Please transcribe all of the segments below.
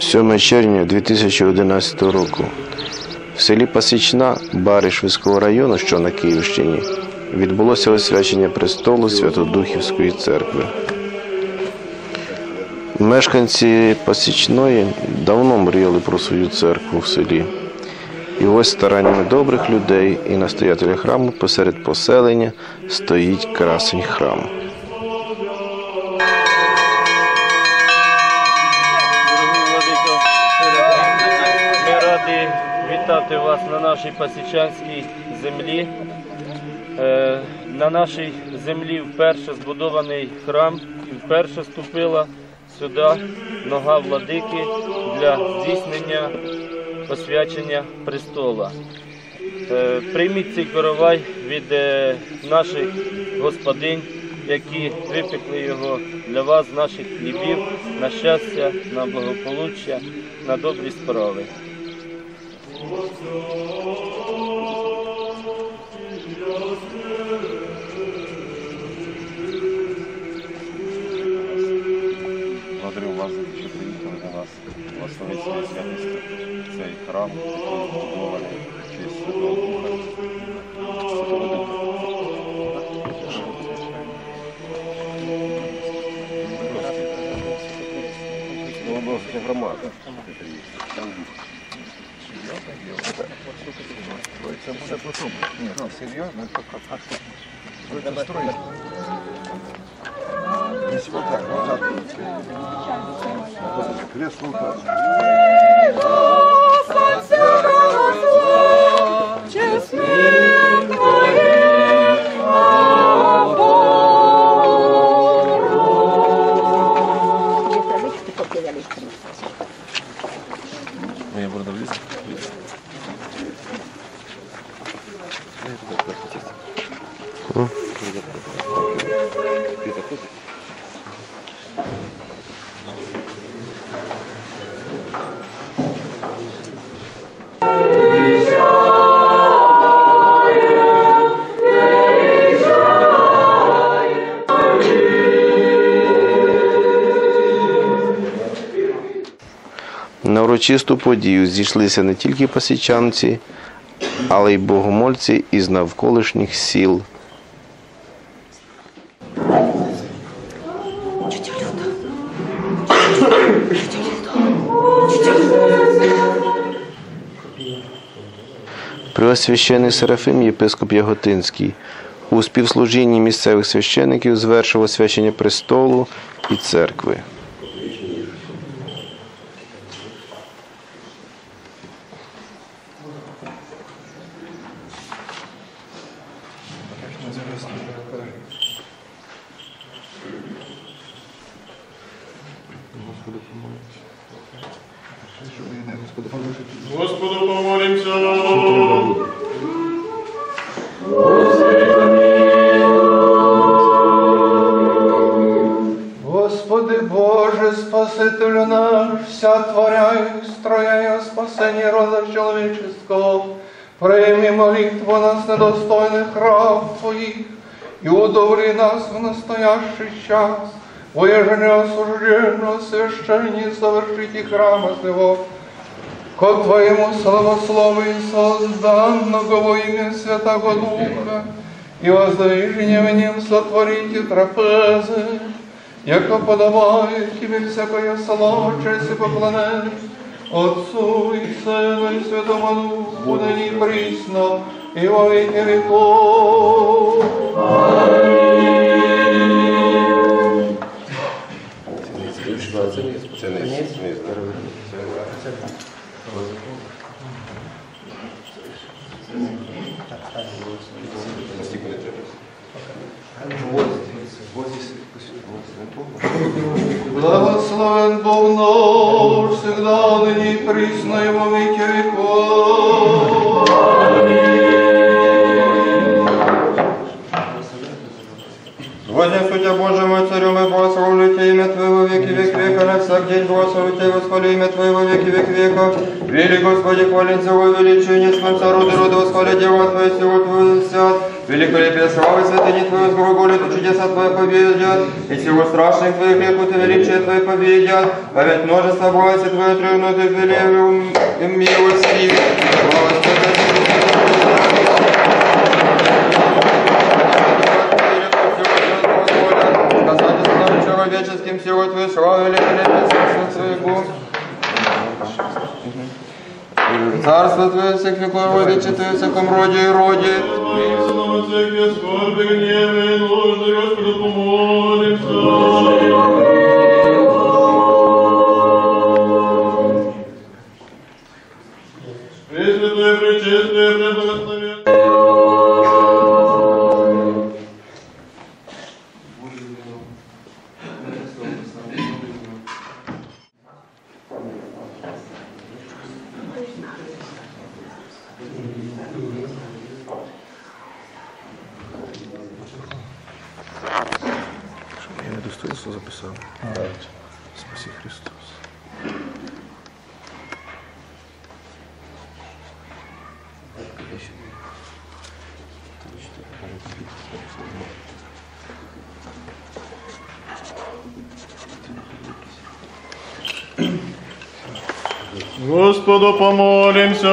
7 червня 2011 року в селі Пасічна Баришівського району, що на Київщині, відбулося освячення престолу Святодухівської церкви. Мешканці Пасічної давно мріяли про свою церкву в селі. І ось стараннями добрих людей і настоятеля храму посеред поселення стоїть красень храму. Вітати вас на нашій пасічанській землі. Е, На нашій землі вперше збудований храм і вперше ступила сюди нога владики для здійснення освячення престола. Е, Прийміть цей коровай від е, наших господинь, які випекли його для вас наших хлібів на щастя, на благополуччя, на добрі справи. Благодарю вас що приїхали до нас благословити святістю цей храм, який збудований Ні, это как Будете Здесь вот так, вот так. Кресло вот урочисту подію зійшлися не тільки пасічанці, але й богомольці із навколишніх сіл. Преосвящений Серафим єпископ Яготинський у співслужінні місцевих священиків звершив освячення престолу і церкви. Господу помолимся. Господи Боже, Спасителю наш, вся творя и строя о спасении рода человеческого, прими молитву нас недостойных раб Твоих, и удовли нас в настоящий час, воежели осужденно священнее совершите храма Твоего, ко Твоему славословию созданного во имя Святого Духа, и воздвижение в нем сотворите трапезы, яко подобает Тебе всякая слава, честь и поклонение, Отцу и Сыну и Святому Духу, ныне и присно, и во веки веков. Благословен Бог наш, всегда, ныне и присно, и во веки веков. Вознесу Тебя, Боже мой, Царю мой, благословлю имя Твоего веки век века, на всяк день благословлю Тебя, восхвалю имя Твоего веки век века. Вели, Господи, хвален Его величие, не с конца рода рода, восхваля Дева Твоя, силу Твою сят. Великолепие славы святыни Твою, глаголе Ты чудеса Твои победят, и силу страшных Твоих веку Ты величие Твое победят, а ведь множество власти Твое тревнуты в велевым и милости. Слава человеческим силой Твою славу великолепие Твоего. Царство Твое всех веков родичи Твое всяком роде и роде. Церкви скорби, гневы, нужды, Господу помолимся. Я не достоинство записав. Спаси Христос. Господу помолимся.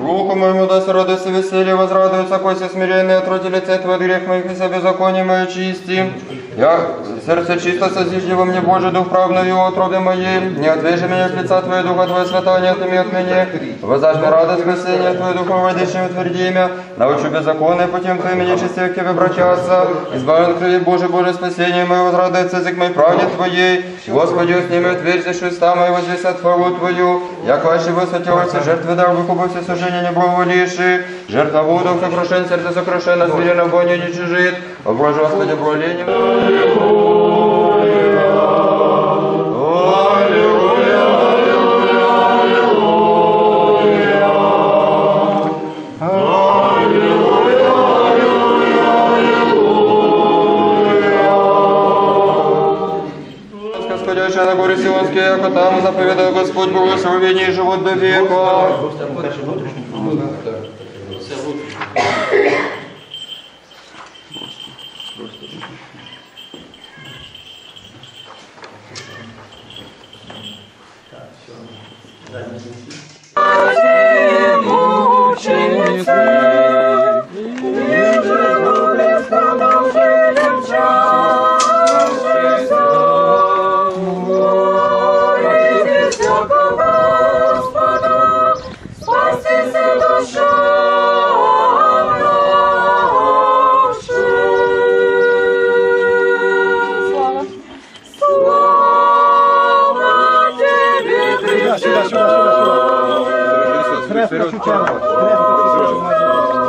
Руху моему даст радость и веселье, возрадуется кость смиренный, отроди лице Твое, грех моих и себе беззаконие мое чисти. Я сердце чисто созижди во мне, Божий Дух правный в утробе моей. Не отвежи меня от лица Твоего Духа Твое святого, не отними от меня. Воздашь мне радость спасения Твое Духом водящим утверди меня. Научу беззаконие путем Твоим, и нечестие к Тебе обратятся. Избавлен от крови Божий, Божие спасение мое, возрадуется язык мой правде Твоей. Господи, с ними отверзишь уста мои, возвесят хвалу Твою. Як ваши высотелся, жертвы дал выкупы все суждения не благоволивши. Жертва буду, как крушен, сердце сокрушено, смиренно вонью не чужит. О Боже, Господи, благолением. На горы Сионские, яко там заповедал Господь благословение и живот до века. Grefka,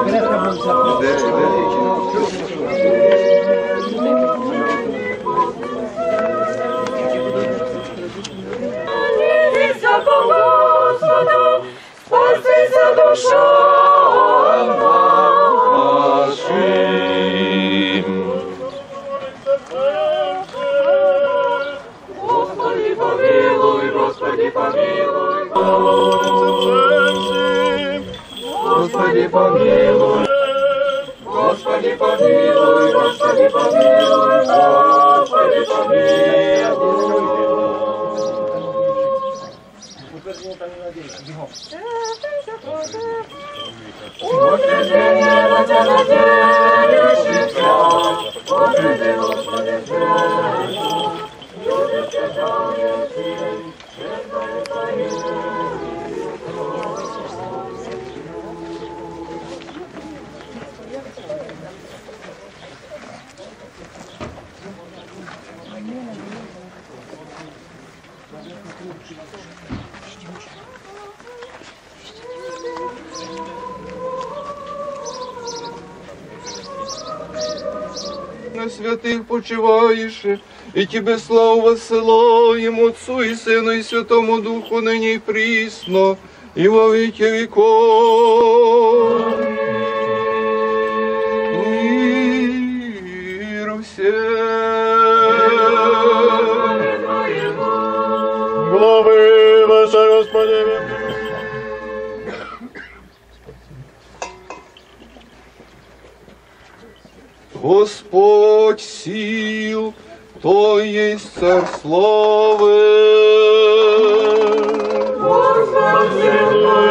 Grefka, Господи, помилуй. Господи, помилуй, Господи, помилуй, Господи, помилуй. Утверждение на тебя на святых почиваєш, і тебе славу веселаємо Отцу і Сину, і Святому Духу, нині і прісно, і во віки віков. Мир всем. Глави ваша, Господи. Господь сил, то есть царь славы. имени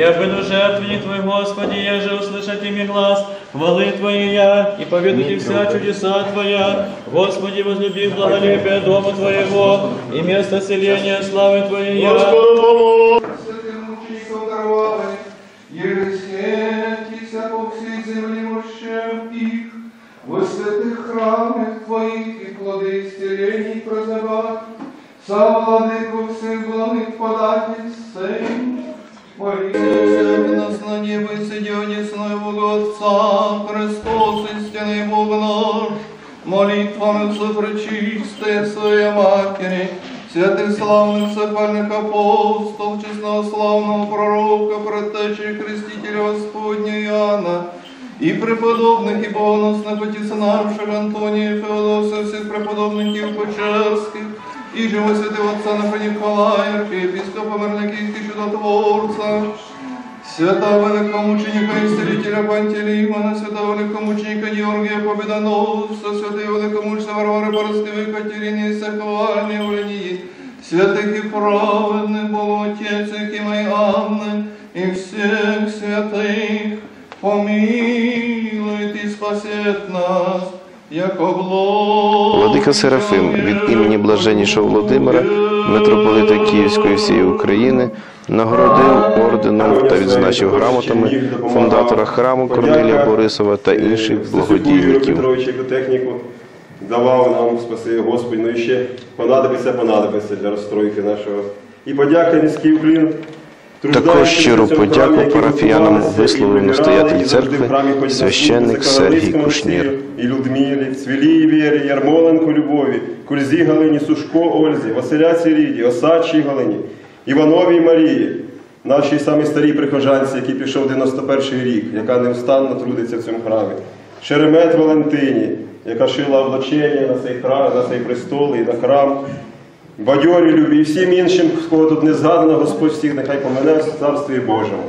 моих, и обыду жертвенник Твой, Господи, еже услышать ими глаз, хвалы Твои я, и поведайте вся чудеса Твоя, Господи, возлюби благолепие дома Твоего, и место селения славы Твоей я. Святым ученикам даровали, еже сетися по всій землі мощем їх, во святих храмах Твоїх і плоди ісцелений прозивати, сам владику всіх благих подати сей. Молитвы нас на небо сидя десной Бога Отца, Христос истинный Бог наш, молитвами Всепречистая Своя Матери, святых славных сохвальных апостол, честного славного пророка, протечи крестителя Господня Иоанна, и преподобных и богоносных отец наших Антония и Феодосия, всех преподобных и Печерских, и живо святого отца на Николая, архиепископа Мирникийских чудотворца, святого великомученика и исцелителя Пантелеймона, святого великомученика Георгия Победоносца, святого великомученица Варвары Боростивой Катерины и Сахвальной Улении, святых и праведных Богу Отец, и моей Анны, и всех святых, помилует и спасет нас, яко благо. Владика Серафим від імені блаженнішого Володимира, митрополита Київської всієї України, нагородив орденом та відзначив грамотами фундатора храму Корнелія Борисова та інших благодійників. Техніку давав нам, спаси Господь, ну і ще понадобиться, понадобиться для розстройки нашого. І подяка низький уклін. Також щиру подяку парафіянам висловив настоятель церкви священник Сергій Кушнір. І Людмилі, Цвілії Вері, Ярмоленко Любові, Кульзі Галині, Сушко Ользі, Василя Циріді, Осадчій Галині, Івановій Марії, нашій самій старій прихожанці, який пішов 91-й рік, яка невстанно трудиться в цьому храмі. Шеремет Валентині, яка шила облачення на цей храм, на цей престол і на храм. Бадьорі любі і всім іншим, кого тут не згадано, Господь всіх нехай помене в Царстві Божому.